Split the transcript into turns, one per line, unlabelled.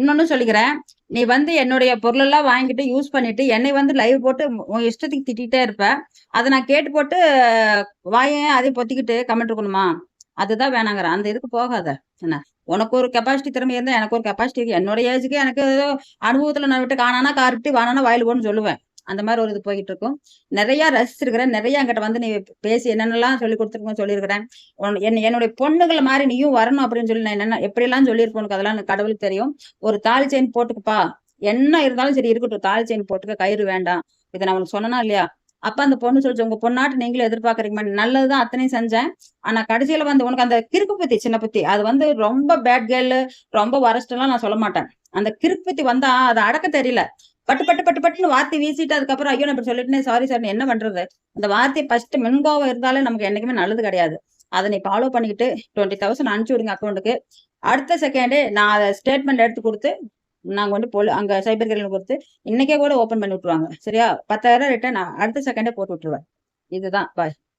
இன்னொன்னு சொல்லிக்கிறேன். நீ வந்து என்னுடைய பொருளெல்லாம் வாங்கிட்டு யூஸ் பண்ணிட்டு என்னை வந்து லைவ் போட்டு உன் இஷ்டத்துக்கு திட்டிகிட்டே இருப்ப. அதை நான் கேட்டு போட்டு வாயையும் அதையும் பொத்திக்கிட்டு கமெண்ட் இருக்கணுமா? அதுதான் வேணாங்கிறேன். அந்த இதுக்கு போகாத. என்ன? உனக்கு ஒரு கெப்பாசிட்டி திறமை இருந்தால் எனக்கு ஒரு கெப்பாசிட்டி என்னோட ஏஜுக்கு எனக்கு ஏதோ அனுபவத்தில் நான் விட்டு காணானா கார்ட்டு வானானா வாயில் போன்னு சொல்லுவேன். அந்த மாதிரி ஒரு இது போயிட்டு இருக்கும் நிறைய ரசிச்சிருக்கிறேன். நிறைய என்கிட்ட வந்து நீ பேசி என்னென்னலாம் சொல்லி கொடுத்துருக்கோம் சொல்லியிருக்கிறேன். உன் என்னுடைய பொண்ணுகளை மாதிரி நீயும் வரணும் அப்படின்னு சொல்லி நான் என்னென்ன எப்படிலாம் சொல்லியிருப்போம் உனக்கு அதெல்லாம் எனக்கு கடவுளுக்கு தெரியும். ஒரு தாலி செயின் போட்டுக்குப்பா. என்ன இருந்தாலும் சரி இருக்கட்டும். தாலி செயின் போட்டுக்க கயிறு வேண்டாம். இதை நான் உனக்கு சொன்னனா இல்லையா? அப்ப அந்த பொண்ணு சொல்லிச்சு உங்க பொண்ணாட்டு நீங்களும் எதிர்பார்க்கறீங்க நல்லதுதான் அத்தனையும் செஞ்சேன். ஆனா கடைசியில வந்து உனக்கு அந்த கிறுக்கு பத்தி சின்ன பத்தி அது வந்து ரொம்ப பேட் கேர்ள் ரொம்ப வரஸ்ட் எல்லாம் நான் சொல்ல மாட்டேன். அந்த கிறுக்கு பத்தி வந்தா அதை அடக்க தெரியல. பட்டு பட்டு பட்டு பட்டுன்னு வார்த்தை வீசிட்டு அதுக்கப்புறம் ஐயோ நான் இப்படி சாரி சார் என்ன பண்றது? அந்த வார்த்தை ஃபர்ஸ்ட் மென்கோவம் இருந்தாலே நமக்கு என்னைக்குமே நல்லது கிடையாது. அதை நீ ஃபாலோ பண்ணிக்கிட்டு டுவெண்ட்டி தௌசண்ட் அனுப்பிச்சு விடுங்க அக்கௌண்ட்டுக்கு அடுத்த செகண்டே நான் அதை ஸ்டேட்மெண்ட் எடுத்து கொடுத்து நாங்கள் வந்து போலி அங்கே சைபர் கிரைல கொடுத்து இன்னைக்கே கூட ஓப்பன் பண்ணி விட்டுருவாங்க. சரியா? பத்தாயிரம் ரிட்டர்ன் அடுத்த செகண்டே போட்டு விட்டுருவேன். இதுதான் பாய்